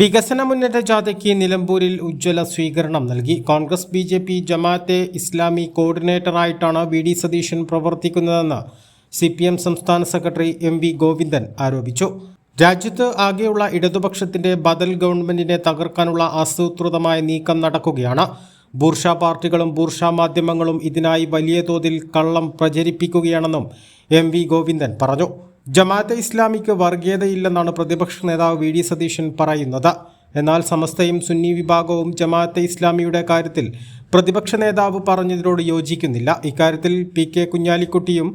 വികസന മുന്നേറ്റ ജാഥയ്ക്ക് നിലമ്പൂരിൽ ഉജ്ജ്വല സ്വീകരണം നൽകി. Congress B J P Jamaat-e Islami കോർഡിനേറ്ററായിട്ടാണ് V D Satheesan പ്രവർത്തിക്കുന്നതെന്ന് സി പി എം സംസ്ഥാന സെക്രട്ടറി എം വി ഗോവിന്ദൻ ആരോപിച്ചു. രാജ്യത്ത് ആകെയുള്ള ഇടതുപക്ഷത്തിന്റെ ബദൽ ഗവൺമെന്റിനെ തകർക്കാനുള്ള ആസൂത്രിതമായ നീക്കം നടക്കുകയാണ്. ബൂർഷ പാർട്ടികളും ബൂർഷ മാധ്യമങ്ങളും ഇതിനായി വലിയ തോതിൽ കള്ളം പ്രചരിപ്പിക്കുകയാണെന്നും എം വി ഗോവിന്ദൻ പറഞ്ഞു. ജമാഅത്തെ ഇസ്ലാമിക്ക് വർഗീയതയില്ലെന്നാണ് പ്രതിപക്ഷ നേതാവ് വി ഡി സതീശൻ പറയുന്നത്. എന്നാൽ സമസ്തയും സുന്നി വിഭാഗവും ജമാഅത്തെ ഇസ്ലാമിയുടെ കാര്യത്തിൽ പ്രതിപക്ഷ നേതാവ് പറഞ്ഞതിനോട് യോജിക്കുന്നില്ല. ഇക്കാര്യത്തിൽ പി കെ കുഞ്ഞാലിക്കുട്ടിയും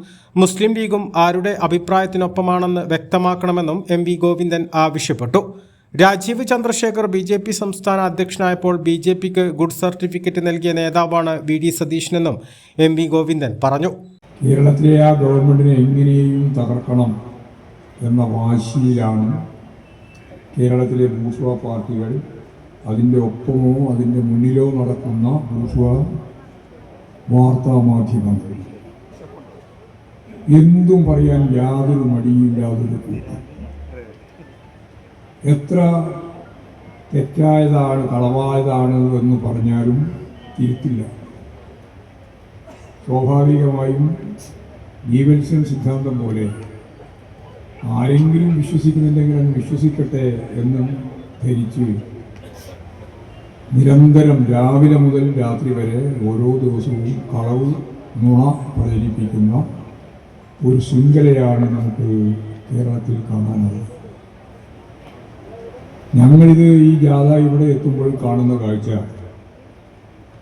മുസ്ലിം ലീഗും ആരുടെ അഭിപ്രായത്തിനൊപ്പമാണെന്ന് വ്യക്തമാക്കണമെന്നും എം വി ഗോവിന്ദൻ ആവശ്യപ്പെട്ടു. Rajeev Chandrasekhar B J P സംസ്ഥാന അധ്യക്ഷനായപ്പോൾ ബി ജെ പിക്ക് ഗുഡ് സർട്ടിഫിക്കറ്റ് നൽകിയ നേതാവാണ് വി ഡി സതീശനെന്നും എം വി ഗോവിന്ദൻ പറഞ്ഞു. കേരളത്തിലെ ആ ഗവൺമെന്റിനെ എങ്ങനെയും തകർക്കണം എന്ന വാശിയിലാണ് കേരളത്തിലെ ഭൂസ്വ പാർട്ടികൾ അതിന്റെ ഒപ്പമോ അതിന്റെ മുന്നിലോ നടക്കുന്ന ഭൂസ്വ വാർത്താ മാധ്യമങ്ങൾ. എന്തും പറയാൻ യാതൊരു മടിയില്ലാതൊരു കൂട്ടം. എത്ര തെറ്റായതാണ് കളവായതാണ് എന്ന് പറഞ്ഞാലും തിരുത്തില്ല. സ്വാഭാവികമായും ഈവൻസൺ സിദ്ധാന്തം പോലെ ആരെങ്കിലും വിശ്വസിക്കുന്നില്ലെങ്കിൽ അത് വിശ്വസിക്കട്ടെ എന്നും ധരിച്ച് നിരന്തരം രാവിലെ മുതൽ രാത്രി വരെ ഓരോ ദിവസവും കളവ് നുണ പ്രചരിപ്പിക്കുന്ന ഒരു ശൃംഖലയാണ് നമുക്ക് കേരളത്തിൽ കാണാനുള്ളത് ഞങ്ങളിത് ഈ ജാഥ ഇവിടെ എത്തുമ്പോൾ കാണുന്ന കാഴ്ച.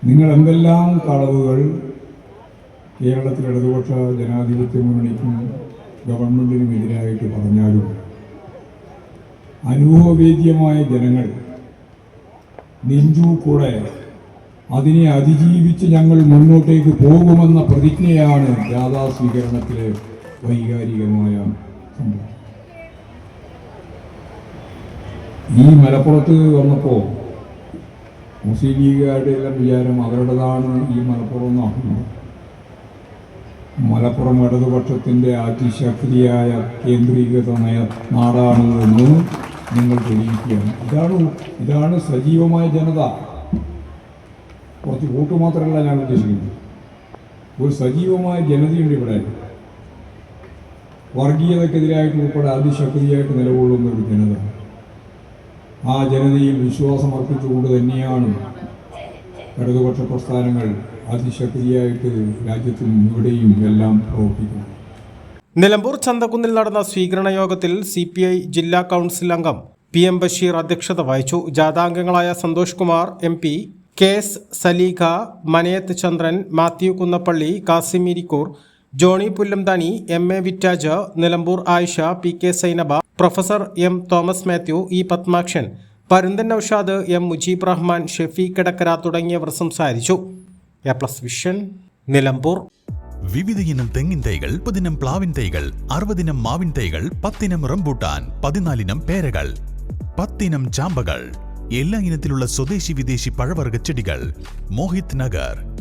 നിങ്ങൾ എന്തെല്ലാം കളവുകൾ കേരളത്തിൽ ഇടതുപക്ഷ ജനാധിപത്യ മുന്നണിക്കും ഗവൺമെന്റിനും എതിരായിട്ട് പറഞ്ഞാലും അനുഭവവേദ്യമായ ജനങ്ങൾ നെഞ്ചു കൂടെ അതിനെ അതിജീവിച്ച് ഞങ്ങൾ മുന്നോട്ടേക്ക് പോകുമെന്ന പ്രതിജ്ഞയാണ് ജാഥാ സ്വീകരണത്തിലെ വൈകാരികമായ സംഭവം. ഈ മലപ്പുറത്ത് വന്നപ്പോൾ മുസ്ലിം ലീഗുകാരുടെ എല്ലാം വിചാരം അവരുടേതാണ് ഈ മലപ്പുറം എന്നാണ്. മലപ്പുറം ഇടതുപക്ഷത്തിന്റെ അതിശക്തിയായ കേന്ദ്രീകൃത നയ നാടാണ് എന്ന് നിങ്ങൾ തെളിയിക്കുകയാണ്. ഇതാണ് ഇതാണ് സജീവമായ ജനത. കുറച്ച് വോട്ട് മാത്രമല്ല ഞാൻ ഉദ്ദേശിക്കുന്നത്. ഒരു സജീവമായ ജനതയുണ്ട് ഇവിടെ. വർഗീയതക്കെതിരായിട്ട് ഉൾപ്പെടെ അതിശക്തിയായിട്ട് നിലകൊള്ളുന്ന ഒരു ജനത. ആ ജനതയിൽ വിശ്വാസം അർപ്പിച്ചുകൊണ്ട് തന്നെയാണ് ഇടതുപക്ഷ പ്രസ്ഥാനങ്ങൾ അതിശക്തിയായിട്ട് രാജ്യത്തും ഇവിടെയും എല്ലാം പ്രവർത്തിക്കുന്നു. നിലമ്പൂർ ചന്തക്കുന്നിൽ നടന്ന സ്വീകരണ യോഗത്തിൽ സി പി ഐ ജില്ലാ കൗൺസിൽ അംഗം പി എം ബഷീർ അധ്യക്ഷത വഹിച്ചു. ജാഥാംഗങ്ങളായ Santhosh Kumar M P K S Saleekha Manayath Chandran Mathew Kunnappally Kasim Irikkur Johnny Pullamthani M A വിറ്റാജ് Nilambur Ayisha P K Sainaba professor M Thomas Mathew E Pathmakshan Parunthan Noushad M Mujeeb Rahman Shefeeq Kidakkara തുടങ്ങിയവർ സംസാരിച്ചു. A plus vision Nilambur. വിവിധ ഇനം തെങ്ങിൻ തൈകൾ മുപ്പതിനം പ്ലാവിൻ തൈകൾ അറുപതിനം മാവിൻ തൈകൾ പത്തിനം rambutan പതിനാലിനം പേരകൾ പത്തിനം ചാമ്പകൾ എല്ലാ ഇനത്തിലുള്ള സ്വദേശി വിദേശി പഴവർഗ ചെടികൾ. മോഹിത് നഗർ.